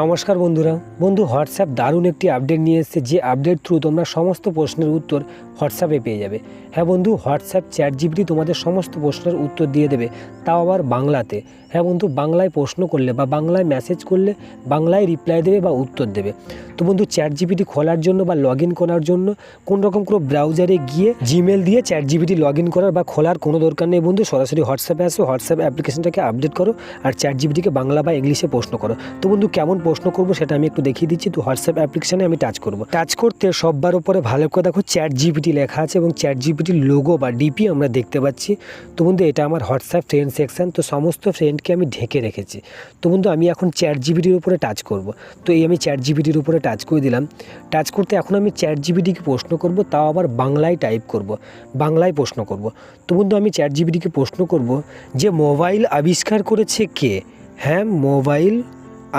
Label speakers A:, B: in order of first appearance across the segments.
A: নমস্কার বন্ধুরা। বন্ধু, হোয়াটসঅ্যাপ দারুণ একটি আপডেট নিয়ে এসেছে। যে আপডেট থ্রু তোমরা সমস্ত প্রশ্নের উত্তর হোয়াটসঅ্যাপে পেয়ে যাবে। হ্যাঁ বন্ধু, হোয়াটসঅ্যাপ চ্যাট জিপিটি তোমাদের সমস্ত প্রশ্নের উত্তর দিয়ে দেবে। তাও আবার বাংলাতে। হ্যাঁ বন্ধু, বাংলায় প্রশ্ন করলে বা বাংলায় মেসেজ করলে বাংলায় রিপ্লাই দেবে বা উত্তর দেবে। তো বন্ধু চ্যাট জিপিটি খোলার জন্য বা লগ ইন করার জন্য কোন রকম কোনো ব্রাউজারে গিয়ে জিমেল দিয়ে চ্যাট জিপিটি লগ ইন করার বা খোলার কোনো দরকার নেই বন্ধু। সরাসরি হোয়াটসঅ্যাপে আসো, হোয়াটসঅ্যাপ অ্যাপ্লিকেশনটাকে আপডেট করো আর চ্যাট জিপিটিকে বাংলা বা ইংলিশে প্রশ্ন করো। তো বন্ধু, কেমন প্রশ্ন করব, সেটা আমি একটু দেখিয়ে দিচ্ছি। তো হোয়াটসঅ্যাপ অ্যাপ্লিকেশনে আমি টাচ করব। টাচ করতে সববার উপরে ভালো করে দেখো চ্যাট জিপিটি লেখা আছে এবং চ্যাট জিপিটির লোগো বা ডিপি আমরা দেখতে পাচ্ছি। তো বন্ধু, এটা আমার হোয়াটসঅ্যাপ ফ্রেন্ড সেকশন তো সমস্ত ফ্রেন্ডকে আমি ঢেকে রেখেছি। তো বন্ধু, আমি এখন চ্যাট জিপিটির উপরে টাচ করব। তো এই আমি চ্যাট জিপিটির উপরে টাচ করে দিলাম। টাচ করতে এখন আমি চ্যাট জিপিটিকে প্রশ্ন করব, তাও আবার বাংলায় টাইপ করব। বাংলায় প্রশ্ন করব। তো বন্ধু, আমি চ্যাট জিপিটিকে প্রশ্ন করব যে মোবাইল আবিষ্কার করেছে কে? হ্যাঁ মোবাইল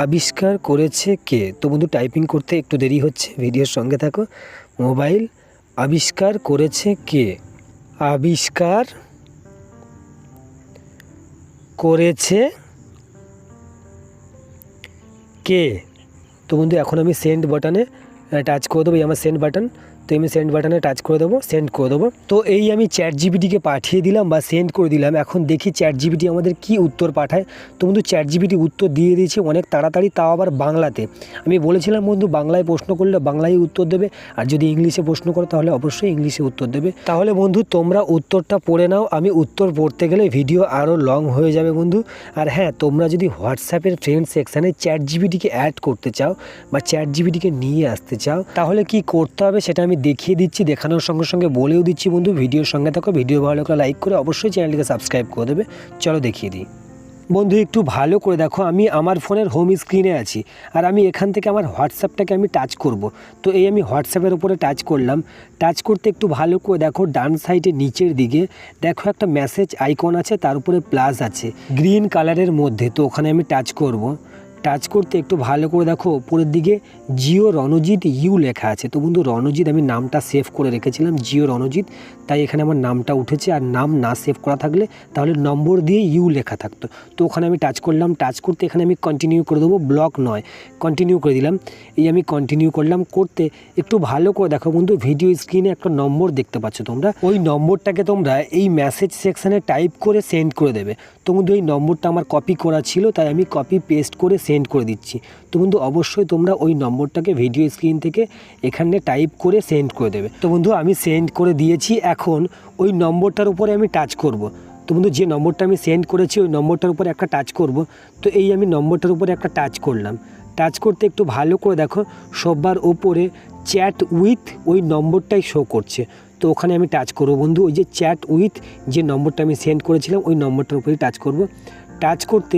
A: আবিষ্কার করেছে কে? তো বন্ধু টাইপিং করতে একটু দেরি হচ্ছে, ভিডিওর সঙ্গে থাকো। মোবাইল আবিষ্কার করেছে কে? আবিষ্কার করেছে কে? তো বন্ধু, এখন আমি সেন্ড বাটনে টাচ করে দেবো, এই আমার সেন্ড বাটন তো আমি সেন্ড বাটনে টাচ করে দেবো সেন্ড করে দেবো। তো এই আমি চ্যাট জিবিটিকে পাঠিয়ে দিলাম বা সেন্ড করে দিলাম। এখন দেখি চ্যাট জিবিটি আমাদের কি উত্তর পাঠায়। তো বন্ধু চ্যাট জিবিটি উত্তর দিয়ে দিয়েছে অনেক তাড়াতাড়ি, তাও আবার বাংলাতে। আমি বলেছিলাম বন্ধু, বাংলায় প্রশ্ন করলে বাংলায় উত্তর দেবে। আর যদি ইংলিশে প্রশ্ন করো, তাহলে অবশ্যই ইংলিশে উত্তর দেবে। তাহলে বন্ধু, তোমরা উত্তরটা পড়ে নাও। আমি উত্তর পড়তে গেলে ভিডিও আরও লং হয়ে যাবে বন্ধু। আর হ্যাঁ তোমরা যদি হোয়াটসঅ্যাপের ফ্রেন্ড সেকশানে চ্যাট জিবিটিকে অ্যাড করতে চাও বা চ্যাট জিবিটিকে নিয়ে আসতে চাও, তাহলে কি করতে হবে সেটা আমি দেখিয়ে দিচ্ছি, দেখানোর সঙ্গে সঙ্গে বলেও দিচ্ছি বন্ধু, ভিডিওর সঙ্গে থাকো, ভিডিও ভালো লাগলে লাইক করে অবশ্যই চ্যানেলটিকে সাবস্ক্রাইব করে দেবে। চলো দেখিয়ে দিই। বন্ধু, একটু ভালো করে দেখো, আমি আমার ফোনের হোম স্ক্রিনে আছি, আর আমি এখান থেকে আমার হোয়াটসঅ্যাপটাকে আমি টাচ করব। তো এই আমি হোয়াটসঅ্যাপের উপরে টাচ করলাম টাচ করতে একটু ভালো করে দেখো, ডান সাইডে নিচের দিকে দেখো একটা মেসেজ আইকন আছে, তার উপরে প্লাস আছে গ্রিন কালারের মধ্যে, তো ওখানে আমি টাচ করব। টাচ করতে একটু ভালো করে দেখো উপরের দিকে জিও রণজিৎ ইউ লেখা আছে। তো বন্ধু, রণজিৎ আমি নামটা সেভ করে রেখেছিলাম, জিও রণজিৎ। তাই এখানে আমার নামটা উঠেছে আর নাম না সেভ করা থাকলে তাহলে নম্বর দিয়ে ইউ লেখা থাকতো। তো ওখানে আমি টাচ করলাম টাচ করতে এখানে আমি কন্টিনিউ করে দেবো ব্লক নয় কন্টিনিউ করে দিলাম। এই আমি কন্টিনিউ করলাম, করতে একটু ভালো করে দেখো বন্ধু ভিডিও স্ক্রিনে একটা নম্বর দেখতে পাচ্ছ তোমরা। ওই নম্বরটাকে তোমরা এই মেসেজ সেকশানে টাইপ করে সেন্ড করে দেবে। তো বন্ধু, এই নম্বরটা আমার কপি করা ছিল, তাই আমি কপি পেস্ট করে সেন্ড করে দিচ্ছি। তো বন্ধু, অবশ্যই তোমরা ওই নম্বরটাকে ভিডিও স্ক্রিন থেকে এখানে টাইপ করে সেন্ড করে দেবে। তো বন্ধু, আমি সেন্ড করে দিয়েছি, এখন ওই নম্বরটার উপরে আমি টাচ করব। তো বন্ধু, যে নম্বরটা আমি সেন্ড করেছি, ওই নম্বরটার উপরে একটা টাচ করব। তো এই আমি নম্বরটার উপরে একটা টাচ করলাম। টাচ করতে একটু ভালো করে দেখো সবার ওপরে চ্যাট উইথ ওই নম্বরটাই শো করছে। তো ওখানে আমি টাচ করব বন্ধু, ওই যে চ্যাট উইথ যে নম্বরটা আমি সেন্ড করেছিলাম, ওই নম্বরটার উপরেই টাচ করব। টাচ করতে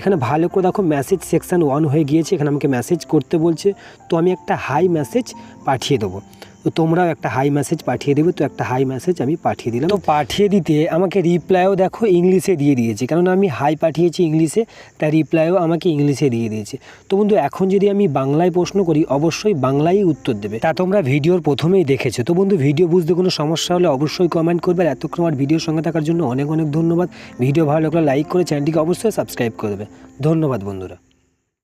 A: এখানে ভালো করে দেখো মেসেজ সেকশান ওয়ান হয়ে গিয়েছে, এখানে আমাকে মেসেজ করতে বলছে। তো আমি একটা হাই মেসেজ পাঠিয়ে দেবো। তো তোমরাও একটা হাই মেসেজ পাঠিয়ে দেবে, তো একটা হাই মেসেজ আমি পাঠিয়ে দিলাম। তো পাঠিয়ে দিতে আমাকে রিপ্লাইও দেখো ইংলিশে দিয়ে দিয়েছে, কেননা আমি হাই পাঠিয়েছি ইংলিশে তাই রিপ্লাইও আমাকে ইংলিশে দিয়ে দিয়েছে। তো বন্ধু, এখন যদি আমি বাংলায় প্রশ্ন করি, অবশ্যই বাংলায় উত্তর দেবে। তা তোমরা ভিডিওর প্রথমেই দেখেছ। তো বন্ধু, ভিডিও বুঝতে কোনো সমস্যা হলে অবশ্যই কমেন্ট করবে, আর এতক্ষণ আমার ভিডিওর সঙ্গে থাকার জন্য অনেক অনেক ধন্যবাদ। ভিডিও ভালো লাগলে লাইক করে চ্যানেলটিকে অবশ্যই সাবস্ক্রাইব করে দেবে। ধন্যবাদ বন্ধুরা।